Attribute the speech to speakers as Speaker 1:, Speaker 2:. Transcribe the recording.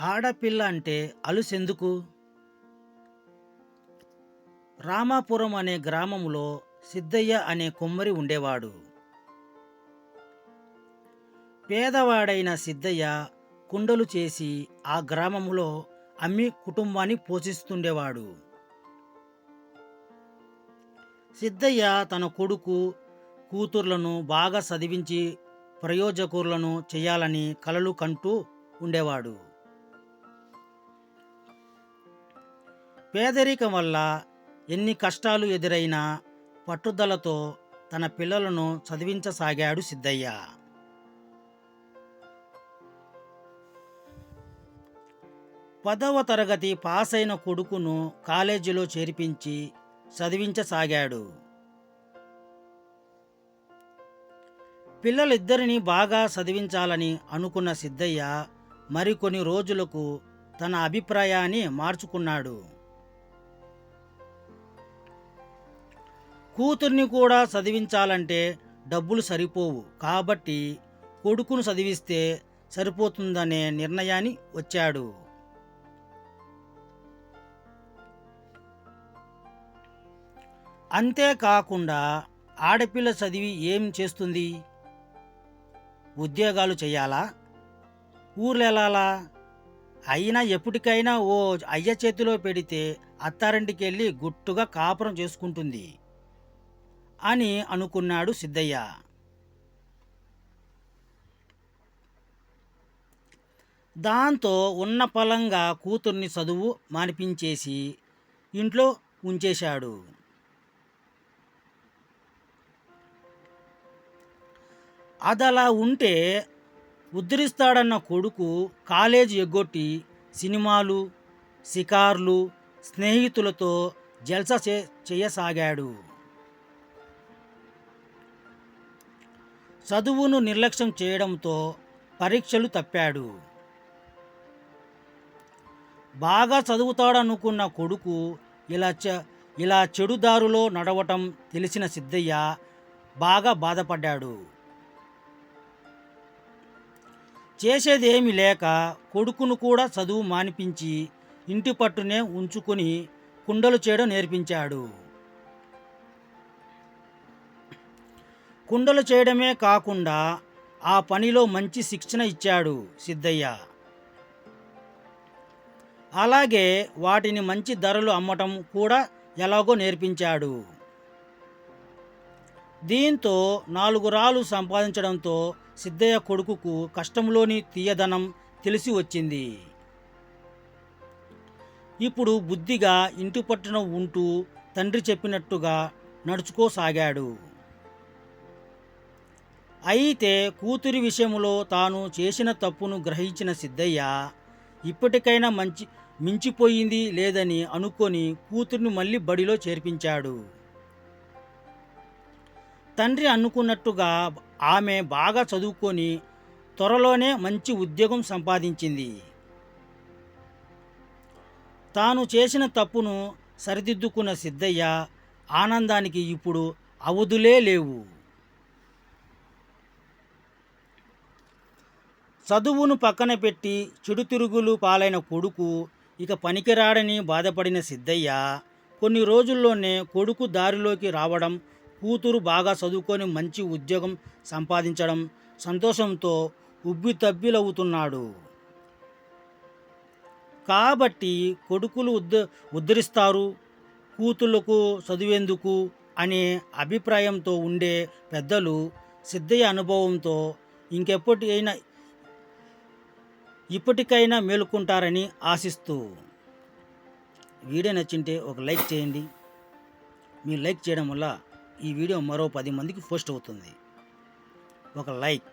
Speaker 1: ఆడపిల్ల అంటే అలుసెందుకు? రామాపురం అనే గ్రామంలో సిద్ధయ్య అనే కుమ్మరి ఉండేవాడు. పేదవాడైన సిద్ధయ్య కుండలు చేసి ఆ గ్రామంలో అమ్మి కుటుంబాన్ని పోషిస్తుండేవాడు. సిద్ధయ్య తన కొడుకు కూతుర్లను బాగా చదివించి ప్రయోజకులను చేయాలని కలలు కంటూ ఉండేవాడు. పేదరికం వల్ల ఎన్ని కష్టాలు ఎదురైనా పట్టుదలతో తన పిల్లలను చదివించసాగాడు సిద్ధయ్య. పదవ తరగతి పాస్ అయిన కొడుకును కాలేజీలో చేర్పించి చదివించసాగాడు. పిల్లలిద్దరిని బాగా చదివించాలని అనుకున్న సిద్ధయ్య మరికొన్ని రోజులకు తన అభిప్రాయాన్ని మార్చుకున్నాడు. కూతుర్ని కూడా చదివించాలంటే డబ్బులు సరిపోవు. కాబట్టి కొడుకును చదివిస్తే సరిపోతుందనే నిర్ణయాన్ని వచ్చాడు. అంతేకాకుండా ఆడపిల్ల చదివి ఏం చేస్తుంది? ఉద్యోగాలు చేయాలా? ఊర్లెళ్ళాలా అయినా ఎప్పటికైనా ఓ అయ్య చేతిలో పెడితే అత్తారింటికి వెళ్ళి గుట్టుగా కాపురం చేసుకుంటుంది. అని అనుకున్నాడు సిద్ధయ్య. దాంతో ఉన్న పలంగా కూతుర్ని చదువు మానిపించేసి ఇంట్లో ఉంచేశాడు. అదలా ఉంటే ఉద్ధరిస్తాడన్న కొడుకు కాలేజీ ఎగ్గొట్టి సినిమాలు షికార్లు స్నేహితులతో జల్సా చేయసాగాడు. చదువును నిర్లక్ష్యం చేయడంతో పరీక్షలు తప్పాడు. బాగా చదువుతాడనుకున్న కొడుకు ఇలా చ ఇలా చెడుదారులో నడవటం తెలిసిన సిద్ధయ్య బాగా బాధపడ్డాడు. చేసేదేమీ లేక కొడుకును కూడా చదువు మానిపించి ఇంటి పట్టునే ఉంచుకొని కుండలు చేయడం నేర్పించాడు. కుండలు చేయడమే కాకుండా ఆ పనిలో మంచి శిక్షణ ఇచ్చాడు సిద్ధయ్య. అలాగే వాటిని మంచి ధరలు అమ్మటం కూడా ఎలాగో నేర్పించాడు. దీంతో నాలుగు రాళ్ళు సంపాదించడంతో సిద్ధయ్య కొడుకుకు కష్టంలోని తీయదనం తెలిసి వచ్చింది. ఇప్పుడు బుద్ధిగా ఇంటి పట్టున ఉంటూ తండ్రి చెప్పినట్టుగా నడుచుకోసాగాడు. అయితే కూతురి విషయంలో తాను చేసిన తప్పును గ్రహించిన సిద్ధయ్య ఇప్పటికైనా మంచి మించిపోయింది లేదని అనుకొని కూతురిని మళ్ళీ బడిలో చేర్పించాడు. తండ్రి అనుకున్నట్టుగా ఆమె బాగా చదువుకొని త్వరలోనే మంచి ఉద్యోగం సంపాదించింది. తాను చేసిన తప్పును సరిదిద్దుకున్న సిద్ధయ్య ఆనందానికి ఇప్పుడు అవధులే లేవు. చదువును పక్కన పెట్టి చెడు తిరుగులు పాలైన కొడుకు ఇక పనికిరాడని బాధపడిన సిద్ధయ్య కొన్ని రోజుల్లోనే కొడుకు దారిలోకి రావడం కూతురు బాగా చదువుకొని మంచి ఉద్యోగం సంపాదించడం సంతోషంతో ఉబ్బి తబ్బిలవుతున్నాడు కాబట్టి కొడుకులు ఉద్ధ ఉద్ధరిస్తారు కూతుళ్ళకు చదివేందుకు అనే అభిప్రాయంతో ఉండే పెద్దలు సిద్ధయ్య అనుభవంతో ఇంకెప్పటి అయినా ఇప్పటికైనా మేలుకుంటారని ఆశిస్తూ. వీడియో నచ్చింటే ఒక లైక్ చేయండి. మీరు లైక్ చేయడం వల్ల ఈ వీడియో మరో పది మందికి పోస్ట్ అవుతుంది. ఒక లైక్.